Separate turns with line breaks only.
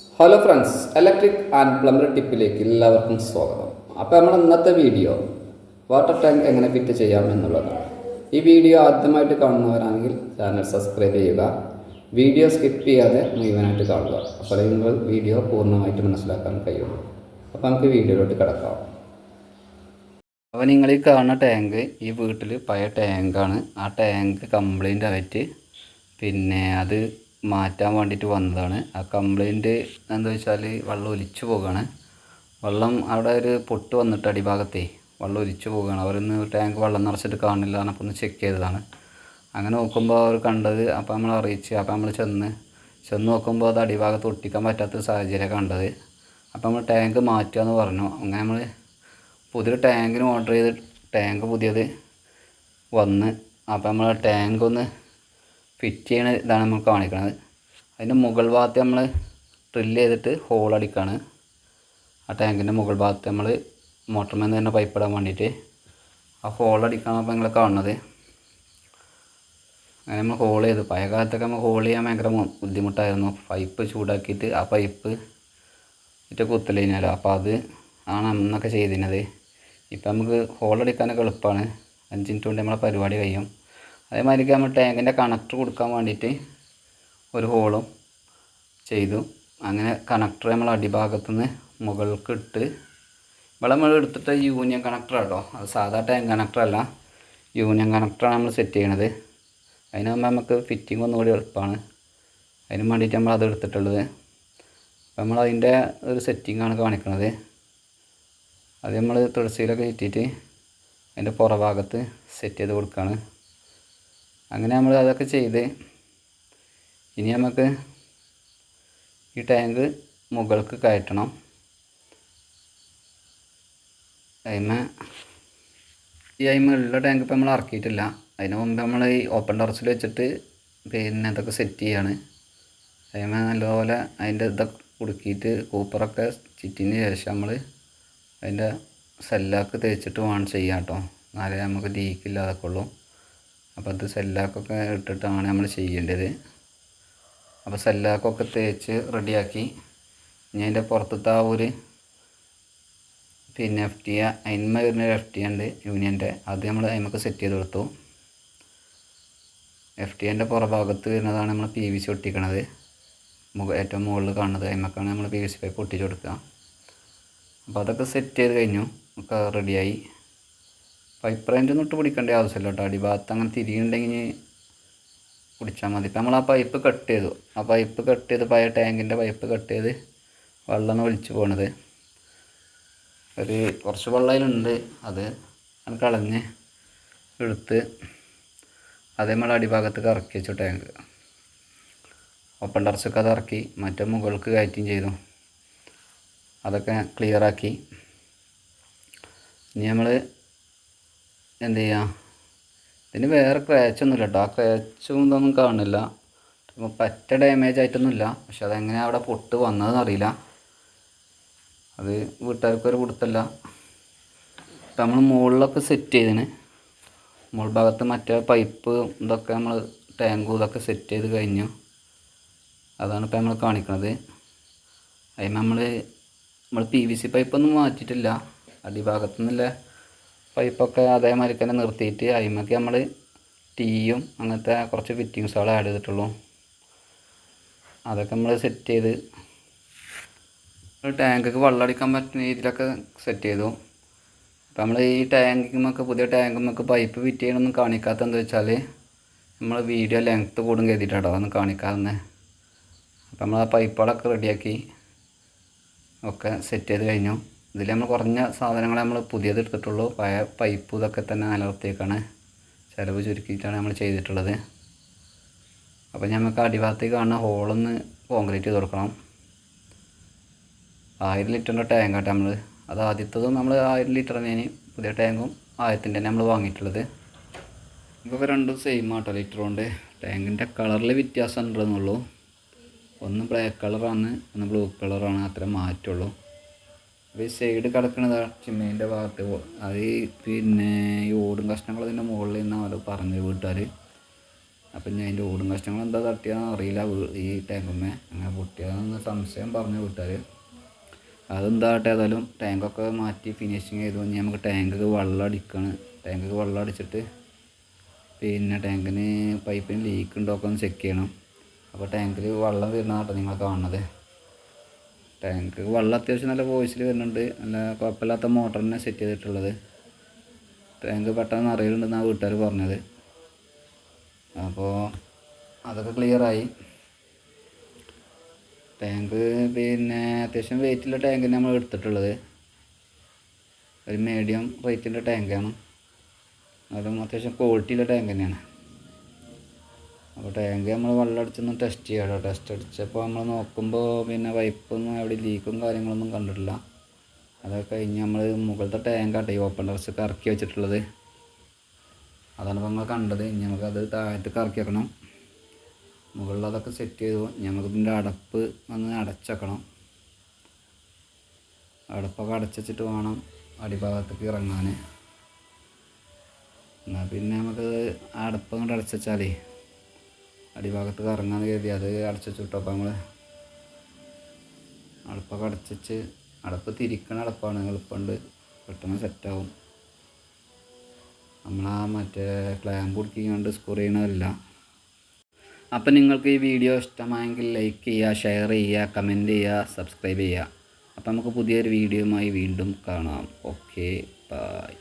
Hello friends electric and plumber ടിപ്പിലേക്ക് എല്ലാവർക്കും സ്വാഗതം. അപ്പോൾ നമ്മുടെ ഇന്നത്തെ വീഡിയോ വാട്ടർ ടാങ്ക് എങ്ങനെ ഫിറ്റ് ചെയ്യാം എന്നുള്ളതാണ്. ഈ വീഡിയോ ആദ്യമായിട്ട് കാണുന്നവരാണെങ്കിൽ ചാനൽ സബ്സ്ക്രൈബ് ചെയ്യുക. വീഡിയോ സ്കിപ്പ് ചെയ്യാതെ മുഴുവനായിട്ട് കാണുക. അപ്പോൾ നിങ്ങൾ വീഡിയോ പൂർണമായിട്ട് മനസ്സിലാക്കാൻ കഴിയുള്ളൂ. അപ്പോൾ നമുക്ക് വീഡിയോയിലോട്ട് കിടക്കാം. അപ്പോൾ നിങ്ങൾ ഈ കാണുന്ന ടാങ്ക് ഈ വീട്ടിൽ പഴയ ടാങ്കാണ് ആ ടാങ്ക് കംപ്ലൈന്റ് ആയിട്ട് പിന്നെ അത് മാറ്റാൻ വേണ്ടിയിട്ട് വന്നതാണ്. ആ കംപ്ലൈന്റ് എന്താ വെച്ചാൽ വെള്ളം ഒലിച്ചു പോകുകയാണ് വെള്ളം അവിടെ ഒരു പൊട്ട് വന്നിട്ട് അടിഭാഗത്തേ വെള്ളം ഒലിച്ചു പോകുകയാണ് അവരൊന്ന് ടാങ്ക് വെള്ളം നിറച്ചിട്ട് കാണില്ല എന്നപ്പോൾ ഒന്ന് ചെക്ക് ചെയ്തതാണ്. അങ്ങനെ നോക്കുമ്പോൾ അവർ കണ്ടത് അപ്പോൾ നമ്മൾ അറിയിച്ച്. അപ്പോൾ നമ്മൾ ചെന്ന് ചെന്ന് നോക്കുമ്പോൾ അത് അടിഭാഗത്ത് ഒട്ടിക്കാൻ പറ്റാത്ത സാഹചര്യം കണ്ടത്. അപ്പോൾ നമ്മൾ ടാങ്ക് മാറ്റുക എന്ന് പറഞ്ഞു. അങ്ങനെ നമ്മൾ പുതിയൊരു ടാങ്കിന് ഓർഡർ ചെയ്ത് ടാങ്ക് പുതിയത് വന്ന് അപ്പോൾ നമ്മൾ ടാങ്ക് ഒന്ന് ഫിറ്റ് ചെയ്യണ ഇതാണ് നമ്മൾ കാണിക്കുന്നത് അതിന്റെ മുകൾ ഭാഗത്ത് നമ്മൾ ഡ്രില്ല് ചെയ്തിട്ട് ഹോൾ അടിക്കുകയാണ് ആ ടാങ്കിന്റെ മുകൾ ഭാഗത്ത് നമ്മൾ മോട്ടർമേൽ നിന്ന് തന്നെ പൈപ്പ് ഇടാൻ വേണ്ടിയിട്ട് ആ ഹോൾ അടിക്കാണ് അപ്പോൾ നിങ്ങൾ കാണുന്നത്. അങ്ങനെ നമ്മൾ ഹോൾ ചെയ്തു. പഴയ കാലത്തൊക്കെ നമ്മൾ ഹോൾ ചെയ്യാൻ ഭയങ്കര ബുദ്ധിമുട്ടായിരുന്നു. പൈപ്പ് ചൂടാക്കിയിട്ട് ആ പൈപ്പ് ഇട്ട് കുത്തലിനല്ലോ. അപ്പോൾ അത് ആണ് അന്നൊക്കെ ചെയ്തിരുന്നത്. ഇപ്പം നമുക്ക് ഹോൾ അടിക്കാനൊക്കെ എളുപ്പമാണ്. അഞ്ച് മിനിറ്റ് കൊണ്ട് നമ്മളെ പരിപാടി കഴിയും. അതേമാതിരി നമ്മൾ ടാങ്കിന്റെ കണക്ടർ കൊടുക്കാൻ വേണ്ടിയിട്ട് ഒരു ഹോളും ചെയ്തു. അങ്ങനെ കണക്ടർ നമ്മൾ അടിഭാഗത്തുനിന്ന് മുകൾക്ക് ഇട്ട് ഇവിടെ നമ്മൾ എടുത്തിട്ട് യൂണിയൻ കണക്ടർ കേട്ടോ അത് സാധാ ടാങ്ക് കണക്ടറല്ല യൂണിയൻ കണക്ടറാണ് നമ്മൾ സെറ്റ് ചെയ്യണത്. അതിനാകുമ്പോൾ നമുക്ക് ഫിറ്റിംഗ് ഒന്നുകൂടി എളുപ്പമാണ് അതിന് വേണ്ടിയിട്ട് നമ്മൾ അത് എടുത്തിട്ടുള്ളത്. അപ്പോൾ നമ്മൾ അതിന്റെ ഒരു സെറ്റിങ്ങാണ് കാണിക്കുന്നത് അത് നമ്മൾ തുളസിയിലൊക്കെ ചുറ്റിയിട്ട് അതിന്റെ പുറഭാഗത്ത് സെറ്റ് ചെയ്ത് കൊടുക്കുകയാണ് അങ്ങനെ നമ്മൾ അതൊക്കെ ചെയ്ത് ഇനി നമുക്ക് ഈ ടാങ്ക് മുകൾക്ക് കയറ്റണം. അതിമ ഈ അയിമ ഉള്ള ടാങ്ക് ഇപ്പം നമ്മൾ ഇറക്കിയിട്ടില്ല. അതിന് മുമ്പ് നമ്മൾ ഈ ഓപ്പൺ ടെറസിൽ വെച്ചിട്ട് പിന്നെ ഇതൊക്കെ സെറ്റ് ചെയ്യാണ്. അതിമ നല്ലപോലെ അതിന്റെ ഇതൊക്കെ കുടുക്കിയിട്ട് കൂപ്പറൊക്കെ ചിറ്റിന് ശേഷം നമ്മൾ അതിന്റെ സെല്ലാക്ക് തേച്ചിട്ട് വേണം ചെയ്യാം കേട്ടോ എന്നാലേ നമുക്ക് ലീക്കില്ലാതൊക്കെ ഉള്ളൂ. അപ്പോൾ അത് സെല്ലാക്കൊക്കെ ഇട്ടിട്ടാണ് നമ്മൾ ചെയ്യേണ്ടത്. അപ്പോൾ സെല്ലാക്കൊക്കെ തേച്ച് റെഡിയാക്കി. ഇനി അതിന്റെ പുറത്തത്തെ ആ ഒരു പിന്നെ എഫ് ടി അതിന്മ വരുന്ന എഫ് ടി ഉണ്ട് യൂണിയന്റെ അത് നമ്മൾ അതിമൊക്കെ സെറ്റ് ചെയ്ത് കൊടുത്തു. എഫ് ടി എന്റെ പുറഭാഗത്ത് വരുന്നതാണ് നമ്മൾ പി വി സി ഒട്ടിക്കണത്. മുഖ ഏറ്റവും മുകളിൽ കാണുന്നത്. അതിമൊക്കെയാണ് നമ്മൾ പി വി സി പൈപ്പ് ഒട്ടിച്ച് കൊടുക്കുക. അപ്പോൾ അതൊക്കെ സെറ്റ് ചെയ്ത് കഴിഞ്ഞു. ഒക്കെ റെഡിയായി പൈപ്പ് റേഞ്ച് ഒന്നും ഇട്ട് പിടിക്കേണ്ട ആവശ്യമില്ല കേട്ടോ. അടിഭാഗത്ത് അങ്ങനെ തിരിയുണ്ടെങ്കിൽ പിടിച്ചാൽ മതി. ഇപ്പം നമ്മൾ ആ പൈപ്പ് കട്ട് ചെയ്തു. ആ പൈപ്പ് കട്ട് ചെയ്ത് പഴയ ടാങ്കിന്റെ പൈപ്പ് കട്ട് ചെയ്ത് വെള്ളം ഒലിച്ച് പോണത്. ഒരു കുറച്ച് വെള്ളയിലുണ്ട്. അത് അത് കളഞ്ഞ് എടുത്ത് അതേ നമ്മൾ അടിഭാഗത്ത് ഇറക്കി വെച്ചു ടാങ്ക് ഓപ്പൺ ടർച്ചൊക്കെ അത് ഇറക്കി മറ്റേ മുകൾക്ക് കയറ്റുകയും ചെയ്തു. അതൊക്കെ ക്ലിയറാക്കി ഇനി നമ്മൾ എന്ത് ചെയ്യുക ഇതിന് വേറെ ക്രാച്ചൊന്നുമില്ല കേട്ടോ ആ ക്രാച്ചും ഇതൊന്നും കാണില്ല. പറ്റ ഡാമേജ് ആയിട്ടൊന്നുമില്ല. പക്ഷെ അതെങ്ങനെ അവിടെ പൊട്ട് വന്നതെന്ന് അറിയില്ല. അത് വീട്ടുകാർക്കൊരു കൊടുത്തല്ല നമ്മൾ മുകളിലൊക്കെ സെറ്റ് ചെയ്തിന്. മുകൾ ഭാഗത്ത് മറ്റേ പൈപ്പ് ഇതൊക്കെ നമ്മൾ ടാങ്കും ഇതൊക്കെ സെറ്റ് ചെയ്ത് കഴിഞ്ഞു. അതാണ് ഇപ്പം നമ്മൾ കാണിക്കുന്നത് അതിന് നമ്മൾ നമ്മൾ പി വി സി പൈപ്പൊന്നും മാറ്റിയിട്ടില്ല. അടിഭാഗത്തു നിന്നുള്ള പൈപ്പൊക്കെ അതേമാതിരി തന്നെ നിർത്തിയിട്ട് അതിമക്ക് നമ്മൾ ടീയും അങ്ങനത്തെ കുറച്ച് ഫിറ്റിങ്സുകൾ ആഡ് ചെയ്തിട്ടുള്ളൂ. അതൊക്കെ നമ്മൾ സെറ്റ് ചെയ്ത് ടാങ്കൊക്കെ വെള്ളം അടിക്കാൻ പറ്റുന്ന രീതിയിലൊക്കെ സെറ്റ് ചെയ്തു. അപ്പോൾ നമ്മൾ ഈ ടാങ്കിമൊക്കെ പുതിയ ടാങ്കുമൊക്കെ പൈപ്പ് ഫിറ്റ് ചെയ്യണമെന്ന് കാണിക്കാത്ത എന്താ വെച്ചാൽ നമ്മൾ വീഡിയോ ലെങ്ത്ത് കൂടും കരുതിയിട്ടാണ് അതൊന്നും കാണിക്കാതെ. അപ്പോൾ നമ്മൾ ആ പൈപ്പുകളൊക്കെ റെഡിയാക്കി ഒക്കെ സെറ്റ് ചെയ്ത് കഴിഞ്ഞു. ഇതിൽ നമ്മൾ കുറഞ്ഞ സാധനങ്ങൾ നമ്മൾ പുതിയത് എടുത്തിട്ടുള്ളൂ. പഴയ പൈപ്പ് ഇതൊക്കെ തന്നെ നിലനിർത്തിയേക്കാണ്. ചിലവ് ചുരുക്കിയിട്ടാണ് നമ്മൾ ചെയ്തിട്ടുള്ളത്. അപ്പോൾ നമുക്ക് അടിഭാഗത്തേക്ക് കാണുന്ന ഹോളൊന്ന് കോൺക്രീറ്റ് ചെയ്ത് കൊടുക്കണം. ആയിരം ലിറ്ററിന്റെ ടാങ്കാട്ടെ നമ്മൾ അത് ആദ്യത്തതും നമ്മൾ ആയിരം ലിറ്റർ തന്നെയാണ് പുതിയ ടാങ്കും ആയിരത്തിന്റെ തന്നെ നമ്മൾ വാങ്ങിയിട്ടുള്ളത്. ഇപ്പോൾ രണ്ടും സെയിം ആട്ടോ ലിറ്റർ കൊണ്ട് ടാങ്കിന്റെ കളറിൽ വ്യത്യാസം ഉണ്ടെന്നുള്ളൂ. ഒന്ന് ബ്ലാക്ക് കളറാണ് ഒന്ന് ബ്ലൂ കളറാണ് അത്ര മാറ്റുള്ളൂ. ഈ സൈഡ് കിടക്കണതാ ചിമ്മീന്റെ ഭാഗത്ത് അത് പിന്നെ ഈ ഓടും കഷ്ണങ്ങൾ അതിന്റെ മുകളിൽ നിന്നാണ് അവർ പറഞ്ഞത് വീട്ടുകാർ അപ്പം ഞാൻ അതിന്റെ ഓടും കഷ്ണങ്ങൾ എന്താ തട്ടിയാന്ന് അറിയില്ല. ഈ ടാങ്കുമ്മേ അങ്ങനെ പൊട്ടിയതെന്ന് സംശയം പറഞ്ഞു വീട്ടുകാർ അതെന്താട്ടെ ഏതായാലും ടാങ്കൊക്കെ മാറ്റി ഫിനിഷിങ് ചെയ്തു. കഴിഞ്ഞാൽ നമുക്ക് ടാങ്കൊക്കെ വെള്ളം അടിക്കണം. ടാങ്കൊക്കെ വെള്ളം അടിച്ചിട്ട് പിന്നെ ടാങ്കിന് പൈപ്പിന് ലീക്ക് ഉണ്ടോ ഒക്കെ ഒന്ന് ചെക്ക് ചെയ്യണം. അപ്പോൾ ടാങ്കിൽ വെള്ളം വരുന്നതാട്ടോ നിങ്ങൾ കാണുന്നത്. ടാങ്ക് വെള്ളം അത്യാവശ്യം നല്ല വോയിസിൽ വരുന്നുണ്ട്. നല്ല കുഴപ്പമില്ലാത്ത മോട്ടറിനെ സെറ്റ് ചെയ്തിട്ടുള്ളത്. ടാങ്ക് പെട്ടെന്ന് അറിയലുണ്ടെന്നാണ് വീട്ടുകാർ പറഞ്ഞത്. അപ്പോൾ അതൊക്കെ ക്ലിയറായി ടാങ്ക് പിന്നെ അത്യാവശ്യം വെയിറ്റുള്ള ടാങ്ക് നമ്മൾ എടുത്തിട്ടുള്ളത്. ഒരു മീഡിയം റേറ്റിന്റെ ടാങ്കാണ് അതും അത്യാവശ്യം ക്വാളിറ്റിയുള്ള ടാങ്ക് തന്നെയാണ് അപ്പോൾ ടാങ്ക് നമ്മൾ വെള്ളം അടിച്ചൊന്ന് ടെസ്റ്റ് ചെയ്യാം ടെസ്റ്റ് അടിച്ചപ്പോൾ നമ്മൾ നോക്കുമ്പോൾ പിന്നെ പൈപ്പൊന്നും അവിടെ ലീക്കും കാര്യങ്ങളൊന്നും കണ്ടിട്ടില്ല. അതൊക്കെ കഴിഞ്ഞ് നമ്മൾ മുകളിലത്തെ ടാങ്കാട്ടെ ഈ ഓപ്പൺ ടെറസൊക്കെ ഇറക്കി വെച്ചിട്ടുള്ളത്. അതാണ് ഇപ്പോൾ നമ്മൾ കണ്ടത്. ഇനി നമുക്കത് താഴത്തേക്ക് ഇറക്കി വെക്കണം. മുകളിൽ അതൊക്കെ സെറ്റ് ചെയ്തു. നമുക്കിതിന്റെ അടപ്പ് ഒന്ന് അടച്ചേക്കണം അടപ്പൊക്കെ അടച്ചിട്ട് വേണം അടിഭാഗത്തേക്ക് ഇറങ്ങാൻ എന്നാൽ പിന്നെ നമുക്ക് അടപ്പ് കൊണ്ട് അടച്ചാലേ അടിഭാഗത്ത് കറങ്ങാന്ന് കരുതി. അത് അടച്ചു വിട്ടോ നമ്മൾ അടപ്പൊക്കെ അടച്ചിച്ച് അടപ്പ് തിരിക്കണ അടപ്പാണ് എളുപ്പമുണ്ട് പെട്ടെന്ന് സെറ്റാവും നമ്മളാ മറ്റേ ക്ലാമ്പ് കുടിക്കൊണ്ട് സ്കോർ ചെയ്യണതല്ല. അപ്പം നിങ്ങൾക്ക് ഈ വീഡിയോ ഇഷ്ടമായെങ്കിൽ ലൈക്ക് ചെയ്യുക ഷെയർ ചെയ്യുക കമന്റ് ചെയ്യുക സബ്സ്ക്രൈബ് ചെയ്യുക അപ്പം നമുക്ക് പുതിയൊരു വീഡിയോയുമായി വീണ്ടും കാണാം. Okay bye